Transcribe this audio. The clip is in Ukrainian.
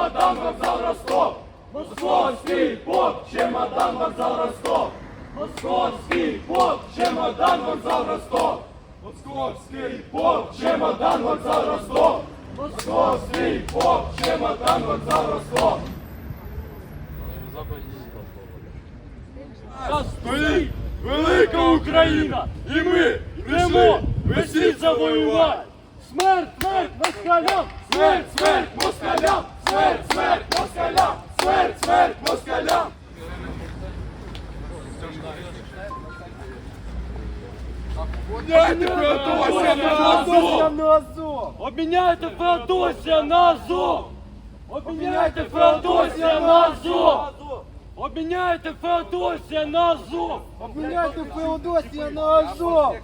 Чемодан, вокзал Ростов. Московський поп, чемодан, вокзал Ростов. Московський поп, чемодан, вокзал Ростов. Московський поп, чемодан, вокзал Ростов. Московський поп, чемодан, вокзал Ростов. Стоїть велика Україна, і ми прийшли світ завоювати. Смерть, смерть москалям! Смерть, смерть москалям! Смерть, смерть москалям! Смерть, смерть москалям! Обміняйте Феодосія на Азов! Обміняйте Феодосія на Азов! Обміняйте Феодосія на Азов! Обміняйте Феодосія на Азов! Обміняйте Феодосія на Азов!